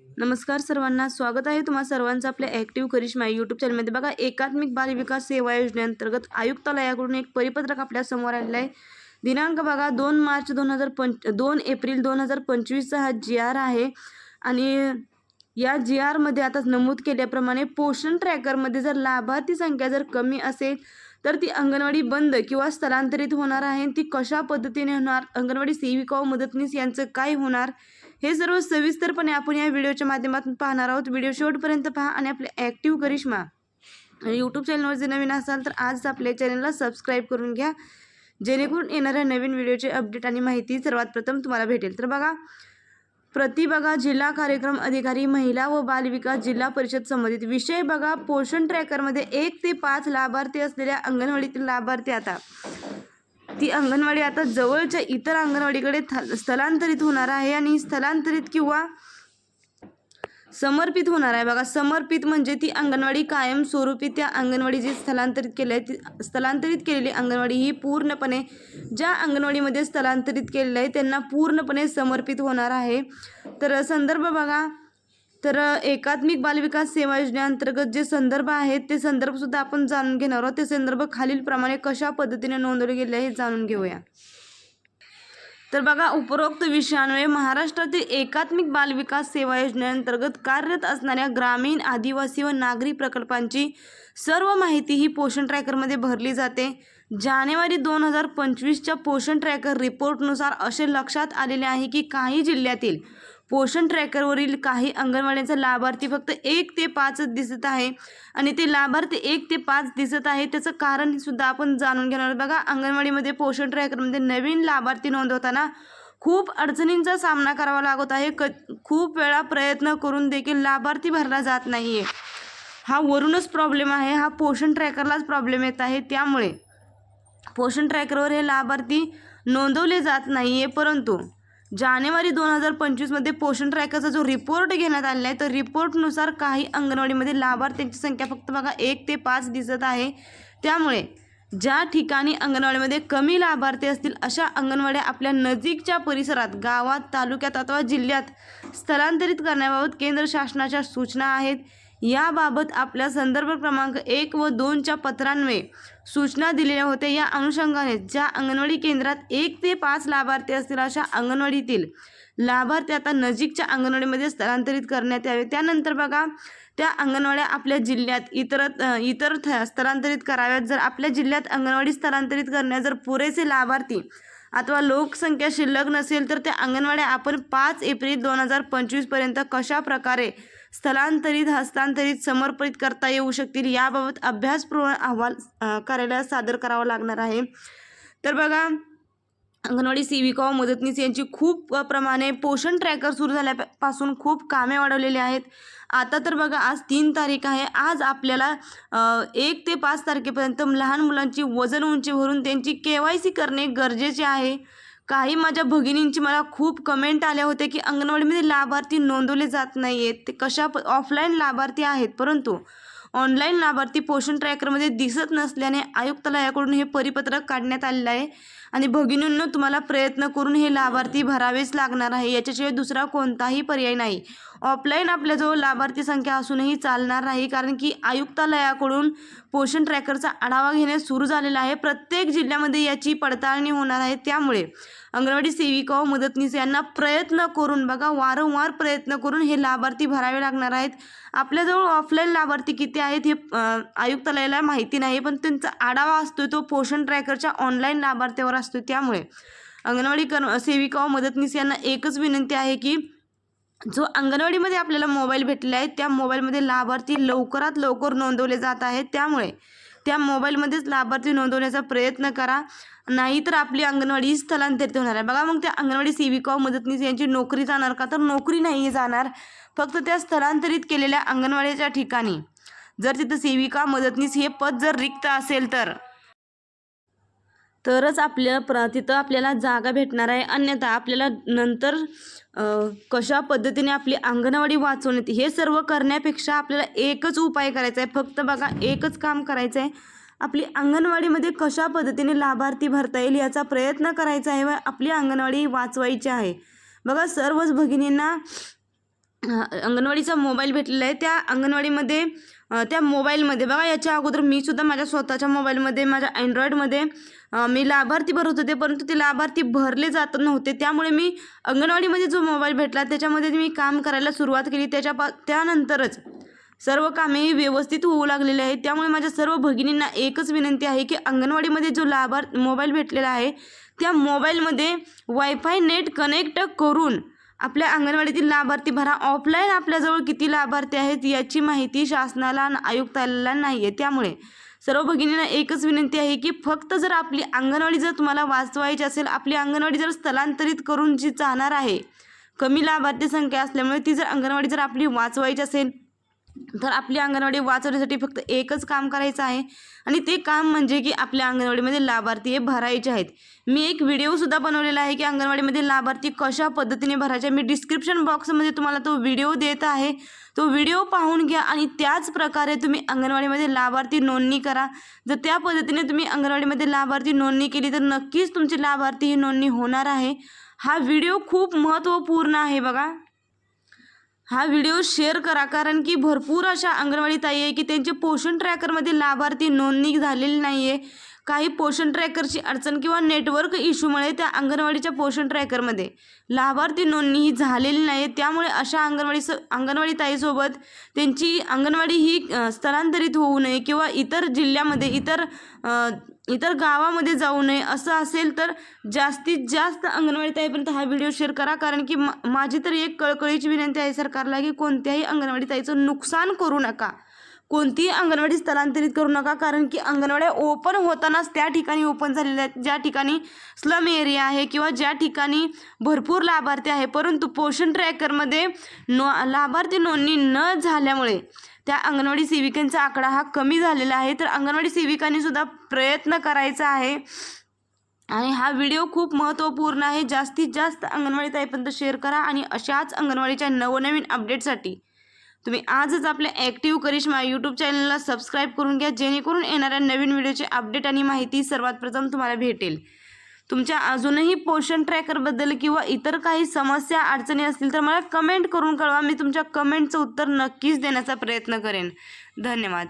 नमस्कार सर्वांना स्वागत आहे तुम्हा सर्वांचं आपल्या ॲक्टिव्ह करिश्मा यूट्यूब चॅनलमध्ये बघा एकात्मिक बाल विकास सेवा योजनेअंतर्गत आयुक्तालयाकडून एक परिपत्रक आपल्यासमोर आलेलं आहे. दिनांक बघा दोन मार्च दोन हजार पंच दोन एप्रिल दोन हजार पंचवीसचा हा जी आर आहे. आणि या जी आरमध्ये आता नमूद केल्याप्रमाणे पोषण ट्रॅकरमध्ये जर लाभार्थी संख्या जर कमी असेल तर ती अंगणवाडी बंद किंवा स्थलांतरित होणार आहे. ती कशा पद्धतीने होणार? अंगणवाडी सेविका व मदतनीस यांचं काय होणार? हे सर्व सविस्तरपणे आपण या व्हिडिओच्या माध्यमातून पाहणार आहोत. व्हिडिओ शेवटपर्यंत पहा आणि आपले ॲक्टिव्ह करिश्मा यूट्यूब चॅनलवर जर नवीन असाल तर आज आपल्या चॅनलला सबस्क्राईब करून घ्या. जेणेकरून येणाऱ्या नवीन व्हिडिओचे अपडेट आणि माहिती सर्वात प्रथम तुम्हाला भेटेल. तर बघा प्रति बघा जिल्हा कार्यक्रम अधिकारी महिला व बाल विकास जिल्हा परिषद संबंधित विषय बघा. पोषण ट्रॅकरमध्ये एक ते पाच लाभार्थी असलेल्या अंगणवाडीतील लाभार्थी आता. ती अंगणवाडी आता जवळच्या इतर अंगणवाडीकडे स्थलांतरित होणार आहे आणि स्थलांतरित किंवा समर्पित होणार आहे. बघा समर्पित म्हणजे ती अंगणवाडी कायमस्वरूपी त्या अंगणवाडी जी स्थलांतरित केली आहे ती स्थलांतरित केलेली अंगणवाडी ही पूर्णपणे ज्या अंगणवाडीमध्ये स्थलांतरित केलेलं आहे त्यांना पूर्णपणे समर्पित होणार आहे. तर संदर्भ बघा. तर एकात्मिक बालविकास सेवा योजनेअंतर्गत जे संदर्भ आहेत ते संदर्भसुद्धा आपण जाणून घेणार आहोत. ते संदर्भ खालीलप्रमाणे कशा पद्धतीने नोंदवले गेले आहे हे जाणून घेऊया. तर बघा उपरोक्त विषयान्वये महाराष्ट्रातील एकात्मिक बालविकास सेवा योजनेअंतर्गत कार्यरत असणाऱ्या ग्रामीण आदिवासी व नागरी प्रकल्पांची सर्व माहिती ही पोषण ट्रॅकरमध्ये भरली जाते. जानेवारी दोन हजार पंचवीसच्या पोषण ट्रॅकर रिपोर्टनुसार असे लक्षात आलेले आहे की काही जिल्ह्यातील पोषण ट्रॅकरवरील काही अंगणवाड्यांचा लाभार्थी फक्त एक ते पाचच दिसत आहे. आणि ते लाभार्थी एक ते पाच दिसत आहे. त्याचं कारण सुद्धा आपण जाणून घेणार बघा अंगणवाडीमध्ये पोषण ट्रॅकरमध्ये नवीन लाभार्थी नोंदवताना खूप अडचणींचा सामना करावा लागत आहे. क खूप वेळा प्रयत्न करून देखील लाभार्थी भरला जात नाही आहे हा वरूनच प्रॉब्लेम आहे. हा पोषण ट्रॅकरलाच प्रॉब्लेम येत आहे. त्यामुळे पोषण ट्रॅकरवर हे लाभार्थी नोंदवले जात नाही आहे परंतु जानेवारी दोन हजार पंचवीसमध्ये पोषण ट्रॅकरचा जो रिपोर्ट घेण्यात आलेला आहे तर रिपोर्टनुसार काही अंगणवाडीमध्ये लाभार्थ्यांची संख्या फक्त बघा एक ते पाच दिसत आहे. त्यामुळे ज्या ठिकाणी अंगणवाडीमध्ये कमी लाभार्थी असतील अशा अंगणवाड्या आपल्या नजीकच्या परिसरात गावात तालुक्यात अथवा जिल्ह्यात स्थलांतरित करण्याबाबत केंद्र शासनाच्या सूचना आहेत. याबाबत आपल्या संदर्भ क्रमांक एक व दोनच्या पत्रान्वये सूचना दिलेल्या होत्या. या अनुषंगाने ज्या अंगणवाडी केंद्रात एक ते पाच लाभार्थी असतील अशा अंगणवाडीतील लाभार्थी आता नजीकच्या अंगणवाडीमध्ये स्थलांतरित करण्यात यावे. त्यानंतर बघा त्या अंगणवाड्या आपल्या जिल्ह्यात इतर इतर थ- स्थलांतरित कराव्यात. जर आपल्या जिल्ह्यात अंगणवाडी स्थलांतरित करण्यास जर पुरेसे लाभार्थी अथवा लोकसंख्या शिल्लक नसेल तर त्या अंगणवाड्या आपण पाच एप्रिल दोन हजार पंचवीसपर्यंत कशा प्रकारे स्थलांतरित हस्तांतरित समर्पित करता येऊ शकतील. याबाबत अभ्यासपूर्ण अहवाल कार्यालयात सादर करावा लागणार आहे. तर बघा अंगणवाडी सेविका व मदतनीस यांची खूप प्रमाणे पोषण ट्रॅकर सुरू झाल्यापासून खूप कामे वाढवलेली आहेत. आता तर बघा आज तीन तारीख आहे. आज आपल्याला एक ते पाच तारखेपर्यंत लहान मुलांची वजन उंची भरून त्यांची के वाय सी करणे गरजेचे आहे. काही माझ्या भगिनींची मला खूप कमेंट आल्या होत्या की अंगणवाडीमध्ये लाभार्थी नोंदवले जात नाही आहेत ते कशा प ऑफलाईन लाभार्थी आहेत. परंतु ऑनलाईन लाभार्थी पोषण ट्रॅकरमध्ये दिसत नसल्याने आयुक्तालयाकडून हे परिपत्रक काढण्यात आलेलं आहे. आणि भगिनींना तुम्हाला प्रयत्न करून हे लाभार्थी भरावेच लागणार आहे. याच्याशिवाय दुसरा कोणताही पर्याय नाही. ऑफलाईन आपल्याजवळ लाभार्थी संख्या असूनही चालणार नाही कारण की आयुक्तालयाकडून पोषण ट्रॅकरचा आढावा घेणे सुरू झालेला आहे. प्रत्येक जिल्ह्यामध्ये याची पडताळणी होणार आहे. त्यामुळे अंगणवाडी सेविका व मदतनीस यांना प्रयत्न करून बघा वारंवार प्रयत्न करून हे लाभार्थी भरावे लागणार आहेत. आपल्याजवळ ऑफलाईन लाभार्थी किती आहेत हे आयुक्तालयाला माहिती नाही पण त्यांचा आढावा असतो तो पोषण ट्रॅकरच्या ऑनलाईन लाभार्थ्यावर असतो त्यामुळे अंगणवाडी कर्म सेविका व मदतनीस यांना एकच विनंती आहे की जो अंगणवाडीमध्ये आपल्याला मोबाईल भेटलेला आहे त्या मोबाईलमध्ये लाभार्थी लवकरात लवकर नोंदवले जात आहेत. त्यामुळे त्या मोबाईलमध्येच लाभार्थी नोंदवण्याचा प्रयत्न करा. नाहीतर आपली अंगणवाडी स्थलांतरित होणार आहे. बघा मग त्या अंगणवाडी सेविका मदतनीस यांची नोकरी जाणार का? तर नोकरी नाही जाणार. फक्त त्या स्थलांतरित केलेल्या अंगणवाडीच्या ठिकाणी जर तिथं सेविका मदतनीस हे पद जर रिक्त असेल तर तरच आपल्या प्र तिथं आपल्याला जागा भेटणार आहे. अन्यथा आपल्याला नंतर कशा पद्धतीने आपली अंगणवाडी वाचवण्यात हे सर्व करण्यापेक्षा आपल्याला एकच उपाय करायचा आहे. फक्त बघा एकच काम करायचं आहे. आपली अंगणवाडीमध्ये कशा पद्धतीने लाभार्थी भरता येईल याचा प्रयत्न करायचा आहे व आपली अंगणवाडी वाचवायची आहे. बघा सर्वच भगिनींना अंगणवाडीचा मोबाईल भेटलेला आहे. त्या अंगणवाडीमध्ये त्या मोबाईलमध्ये बघा याच्या अगोदर मी सुद्धा माझ्या स्वतःच्या मोबाईलमध्ये माझ्या अँड्रॉईडमध्ये मी लाभार्थी भरत होते परंतु ते लाभार्थी भरले जात नव्हते. त्यामुळे मी अंगणवाडीमध्ये जो मोबाईल भेटला त्याच्यामध्ये मी काम करायला सुरुवात केली. त्याच्या त्यानंतरच सर्व कामे व्यवस्थित होऊ लागलेले आहेत. त्यामुळे माझ्या सर्व भगिनींना एकच विनंती आहे की अंगणवाडीमध्ये जो लाभार्थ मोबाईल भेटलेला आहे त्या मोबाईलमध्ये वायफाय नेट कनेक्ट करून आपल्या अंगणवाडीतील लाभार्थी भरा. ऑफलाईन आपल्याजवळ किती लाभार्थी आहेत याची माहिती शासनाला आयुक्ताला नाही आहे त्यामुळे सर्व भगिनींना एकच विनंती आहे की फक्त जर आपली अंगणवाडी जर तुम्हाला वाचवायची असेल आपली अंगणवाडी जर स्थलांतरित करून जी जाणार आहे कमी लाभार्थी संख्या असल्यामुळे ती जर अंगणवाडी जर आपली वाचवायची असेल तर आपली अंगणवाडी वाचवण्यासाठी फक्त एकच काम करायचं आहे. आणि ते काम म्हणजे की आपल्या अंगणवाडीमध्ये लाभार्थी हे भरायचे आहेत. मी एक व्हिडिओसुद्धा बनवलेला आहे की अंगणवाडीमध्ये लाभार्थी कशा पद्धतीने भरायचे. मी डिस्क्रिप्शन बॉक्समध्ये तुम्हाला तो व्हिडिओ देत आहे. तो व्हिडिओ पाहून घ्या आणि त्याच प्रकारे तुम्ही अंगणवाडीमध्ये लाभार्थी नोंदणी करा. जर त्या पद्धतीने तुम्ही अंगणवाडीमध्ये लाभार्थी नोंदणी केली तर नक्कीच तुमची लाभार्थी ही नोंदणी होणार आहे. हा व्हिडिओ खूप महत्त्वपूर्ण आहे बघा. हा व्हिडिओ शेअर करा कारण की भरपूर अशा अंगणवाडी ताई आहे की त्यांचे पोषण ट्रॅकरमध्ये लाभार्थी नोंदणी झालेली नाही आहे काही पोषण ट्रॅकरची अडचण किंवा नेटवर्क इश्यूमुळे त्या अंगणवाडीच्या पोषण ट्रॅकरमध्ये लाभार्थी नोंदणी ही झालेली नाही आहे त्यामुळे अशा अंगणवाडी स अंगणवाडी ताईसोबत त्यांची अंगणवाडी ही स्थलांतरित होऊ नये किंवा इतर जिल्ह्यामध्ये इतर इतर गावामध्ये जाऊ नये असं असेल तर जास्तीत जास्त अंगणवाडी ताईपर्यंत हा व्हिडिओ शेअर करा. कारण की मा माझी तर एक कळकळीची विनंती आहे सरकारला की कोणत्याही अंगणवाडी ताईचं नुकसान करू नका. कोणतीही अंगणवाडी स्थलांतरित करू नका. कारण की अंगणवाड्या ओपन होतानाच त्या ठिकाणी ओपन झालेल्या आहेत. ज्या ठिकाणी स्लम एरिया आहे किंवा ज्या ठिकाणी भरपूर लाभार्थी आहे. परंतु पोषण ट्रॅकरमध्ये नो लाभार्थी नोंदणी न झाल्यामुळे त्या अंगणवाडी सेविकांचा आकडा हा कमी झालेला आहे तर अंगणवाडी सेविकांनी सुद्धा प्रयत्न करायचा आहे. आणि हा व्हिडिओ खूप महत्त्वपूर्ण आहे. जास्तीत जास्त अंगणवाडी ताईपर्यंत शेअर करा आणि अशाच अंगणवाडीच्या नवनवीन अपडेटसाठी तुम्ही आजच आपल्या ॲक्टिव्ह करिश्मा यूट्यूब चॅनलला सबस्क्राईब करून घ्या जेणेकरून येणाऱ्या नवीन व्हिडिओचे अपडेट आणि माहिती सर्वात प्रथम तुम्हाला भेटेल. तुमच्या अजूनही पोषण ट्रॅकरबद्दल किंवा इतर काही समस्या अडचणी असतील तर मला कमेंट करून कळवा. मी तुमच्या कमेंटचं उत्तर नक्कीच देण्याचा प्रयत्न करेन. धन्यवाद.